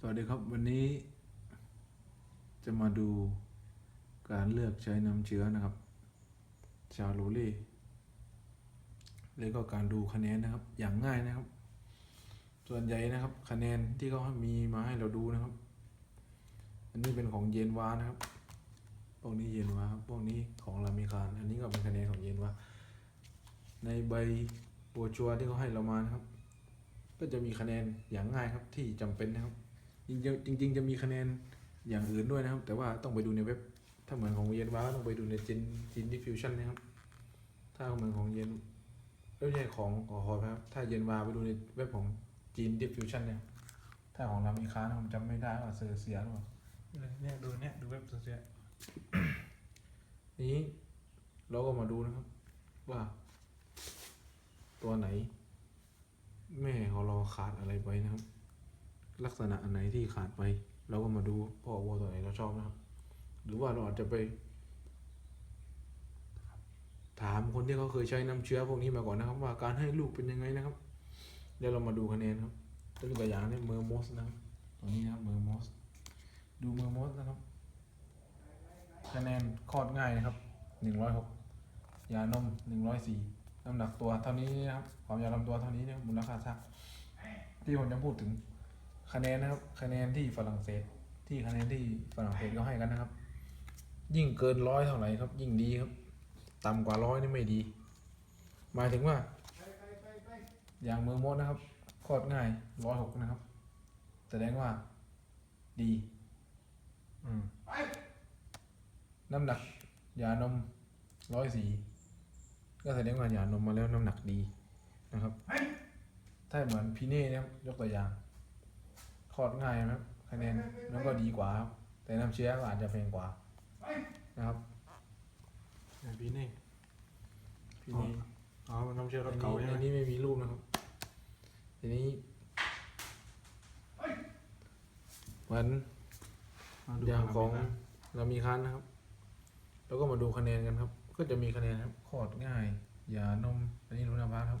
สวัสดีครับวันนี้ จะมาดูการเลือกใช้น้ำเชื้อนะครับ ชาโรลเล่แล้วก็การดูคะแนนนะครับอย่างง่ายนะครับ ส่วนใหญ่นะครับ คะแนนที่เขามีมาให้เราดูนะครับ อันนี้เป็นของเยนวานะครับพวกนี้เยนวาครับพวกนี้ของลามิคารอันนี้ก็เป็นคะแนนของเยนวาในใบโบรชัวร์ที่เขาให้เรามานะครับ ก็จะมีคะแนนอย่างง่ายครับที่จำเป็นนะครับ จริงๆจริงๆจะมีคะแนนอย่างอื่นด้วยนะครับ แต่ว่าต้องไปดูในเว็บ ถ้าเหมือนของเยนวาต้องไปดูในจินจินดิฟิวชันนะครับ ถ้าเหมือนของเยนไม่ใช่ของขอขอครับ ถ้าเยนวาไปดูในเว็บของจีนดิฟิวชันเนี่ย ถ้าของรามีค้านะผมจำไม่ได้ว่าเซอร์เซียหรือเปล่าเนี่ยดูเนี่ยดูเว็บโซเชียลนี้เราก็มาดูนะครับ ว่า ตัวไหน แม่ของเราขาดอะไรไปนะครับ ลักษณะอันไหนที่ขาดไป เราก็มาดูพ่อวัวตัวไหนเราชอบนะครับ หรือว่าเราอาจจะไป ถามคนที่เขาเคยใช้น้ำเชื้อพวกนี้มาก่อนนะครับ ว่าการให้ลูกเป็นยังไงนะครับ เดี๋ยวเรามาดูคะแนนครับตัวอย่างเนี่ยเมอร์มอสนะครับตัวนี้นะครับเมอร์มอสดูเมอร์มอสนะครับคะแนนคลอดง่ายนะครับหนึ่งร้อยหกยานมหนึ่งร้อยสี่น้ำหนักตัวเท่านี้นะครับความยาวลำตัวเท่านี้เนี่ยมูลค่าชักที่ผมจะพูดถึง คะแนนนะครับ คะแนนที่ฝรั่งเศส ที่คะแนนที่ฝรั่งเศสเขาให้กันนะครับ ยิ่งเกินร้อยเท่าไหร่ครับ ยิ่งดีครับ ต่ำกว่าร้อยนี่ไม่ดี หมายถึงว่า อย่างเมืองมดนะครับคลอดง่ายร้อยหกนะครับ แสดงว่า ดีอืมน้ำหนักยานมร้อยสี่ก็แสดงว่าหยานมมาแล้วน้ำหนักดีนะครับ ถ้าเหมือนพีเน่นะครับยกตัวอย่าง คลอดง่ายนะครับคะแนนแล้วก็ดีกว่าครับแต่น้ำเชื้อก็อาจจะแพงกว่านะครับอย่างพี่นี่พีเน่อ๋อมันน้ำเชื่อรอัถนเก่านี้ใช่ไหมอันนี้ไม่มีรูปนะครับทีนี้เหมือนมาดูอย่างของนะเรามีคันนะครับ แล้วก็มาดูคะแนนกันครับ ก็จะมีคะแนนครับคลอดง่ายยานมอันนี้รู้นะพัครับ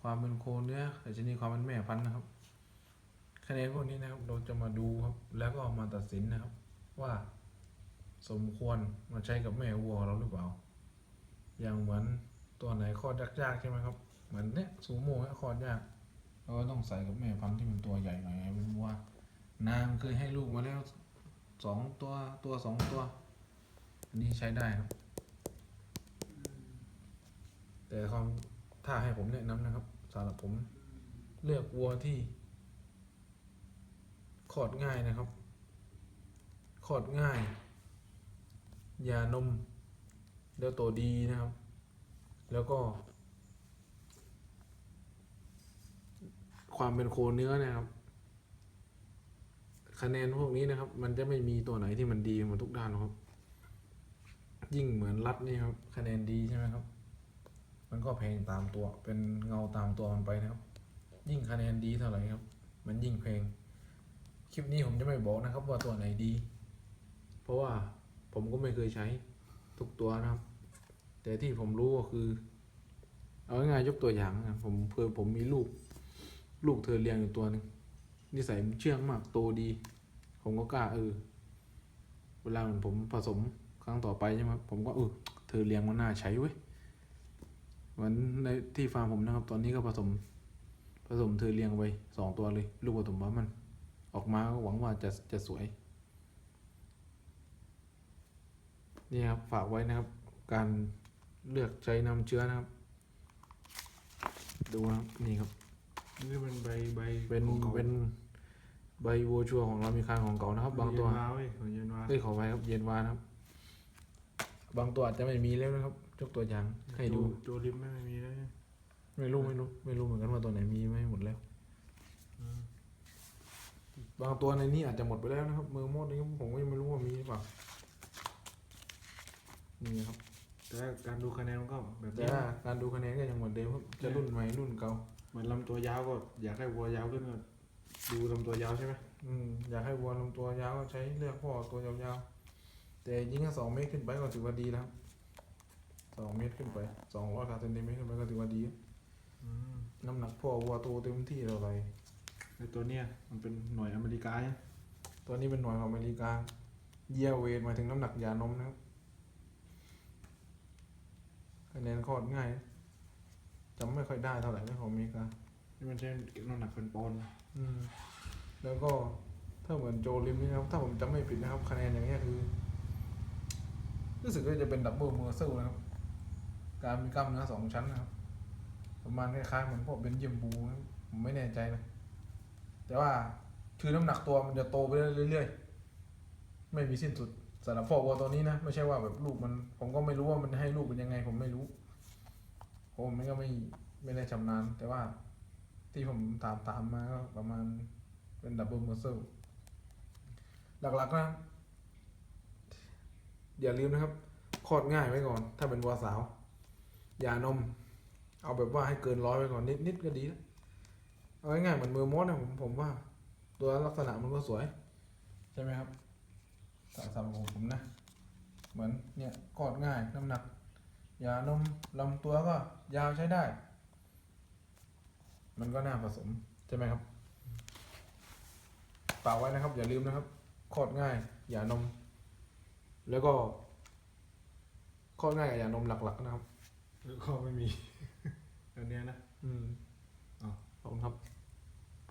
ความเป็นโคเนื้อแต่ชนิดความเป็นแม่พันธุ์นะครับ คะแนนพวกนี้นะครับเราจะมาดูครับ แล้วก็มาตัดสินนะครับ ว่าสมควรมาใช้กับแม่วัวเราหรือเปล่า อย่างเหมือนตัวไหนคลอดยากๆใช่ไหมครับ เหมือนเนี้ยซูโม่เนี่ยคลอดยากเราก็ต้องใส่กับแม่พันธุ์ที่มันตัวใหญ่หน่อยเป็นวัวนางเคยให้ลูกมาแล้วสองตัวตัวสองตัว อันนี้ใช้ได้ครับ แต่ความถ้าให้ผมแนะนำนะครับสำหรับผมเลือกวัวที่ คลอดง่ายนะครับคลอดง่ายยานม แล้วตัวดีนะครับ แล้วก็ ความเป็นโคเนื้อเนะครับ คะแนนพวกนี้นะครับ มันจะไม่มีตัวไหนที่มันดีหมดทุกด้านครับ ยิ่งเหมือนรัดนี่ครับคะแนนดีใช่ไหมครับ มันก็แพงตามตัวเป็นเงาตามตัวมันไปนะครับ ยิ่งคะแนนดีเท่าไหร่ครับ มันยิ่งแพง คลิปนี้ผมจะไม่บอกนะครับว่าตัวไหนดี เพราะว่าผมก็ไม่เคยใช้ทุกตัวนะครับ แต่ที่ผมรู้ก็คือ เอาง่ายๆยกตัวอย่างนะผมเพื่อผมมีลูก ลูกเธอเลี้ยงอยู่ตัวนึงนิสัยเชื่องมากโตดี ผมก็กล้าเออเวลาผมผสมครั้งต่อไปใช่ไหมครับผมก็เออเธอเลี้ยงมันน่าใช้เว้ยเหมือนในที่ฟาร์มผมนะครับ ตอนนี้ก็ผสมผสมเธอเลี้ยงไปสองตัวเลย ลูกผสมบ้ามัน ออกมาก็หวังว่าจะจะสวย นี่ครับฝากไว้นะครับ การเลือกใช้น้ำเชื้อนะครับ ดูนะครับนี่ครับนี่เป็นใบใบเป็นของก่าเป็นใบโวชัวของเรามีคางของเก่านะครับ บางตัวเย็นวาเว้ยของเย็นวาเอ้ยขอไปครับ เย็นวานะครับ บางตัวอาจจะไม่มีแล้วนะครับยกตัวอย่างให้ดูโจลิมไม่มีแล้วเนี่ยไม่รู้ไม่รู้ไม่รู้เหมือนกันว่าตัวไหนมีไหมหมดแล้วอืม บางตัวในนี้อาจจะหมดไปแล้วนะครับมือมดนี่ผมก็ยังไม่รู้ว่ามีหรือเปล่านี่ครับ แต่การดูคะแนนมันก็แบบแต่นี้ว่าการดูคะแนนก็ยังเหมือนเดิมครับจะรุ่นใหม่รุ่นเก่า เหมือนลำตัวยาวก็อยากให้วัวยาวขึ้นก็ดูลำตัวยาวใช่ไหมอืมอยากให้วัวลำตัวยาวก็ใช้เลือกพ่อตัวยาวๆ แต่ยิ่งถ้าสองเมตรขึ้นไปก็ถือว่าดีแล้วครับสองเมตรขึ้นไปสองร้อยเซนติเมตรขึ้นไปก็ถือว่าดีอืมน้ำหนักพ่อวัวโตเต็มที่เท่าไหร่ ไอตัวเนี้ยมันเป็นหน่วยอเมริกาเนี่ยตัวนี้เป็นหน่วยของอเมริกา เยียเวทหมายถึงน้ำหนักยานมนะครับคะแนนโคตรง่ายจำไม่ค่อยได้เท่าไหร่นะของอเมริกานี่มันใช้น้ำหนักเป็นปอนด์อืมแล้วก็ถ้าเหมือนโจลิมนี่นะครับ ถ้าผมจำไม่ผิดนะครับ คะแนนอย่างเงี้ยคือ รู้สึกว่าจะเป็นดับเบิลเมอร์เซลนะครับ การมีกล้ามเนื้อสองชั้นนะครับ ประมาณคล้ายๆเหมือนพวกเบนยิมบูนะครับผมไม่แน่ใจนะ แต่ว่าคือน้ำหนักตัวมันจะโตไปเรื่อยๆ ไม่มีสิ้นสุดสำหรับฟอร์วัวตัวนี้นะ ไม่ใช่ว่าแบบลูกมัน ผมก็ไม่รู้ว่ามันให้ลูกเป็นยังไง ผมไม่รู้ผมมันก็ไม่ไม่ได้ชำนาญ แต่ว่าที่ผมตามตามมาก็ประมาณเป็นดับเบิลมอร์เซลหลักๆนะอย่าลืมนะครับคลอดง่ายไว้ก่อน ถ้าเป็นวัวสาว อย่านม เอาแบบว่าให้เกินร้อยไว้ก่อนนิดนิดก็ดีแล้ว เอาง่ายๆเหมือนมือมดนะผมผมว่า ตัวลักษณะมันก็สวย ใช่ไหมครับสำสำหรับผมนะ เหมือนเนี่ยกอดง่ายน้ำหนักยานมลำตัวก็ยาวใช้ได้ มันก็น่าผสม ใช่ไหมครับฝากไว้นะครับ อย่าลืมนะครับคลอดง่ายอย่านม แล้วก็คลอดง่ายกับอย่านมหลัก ๆ นะครับ แล้วก็ไม่มี อันเนี้ยนะ อืมอ๋อขอบคุณครับ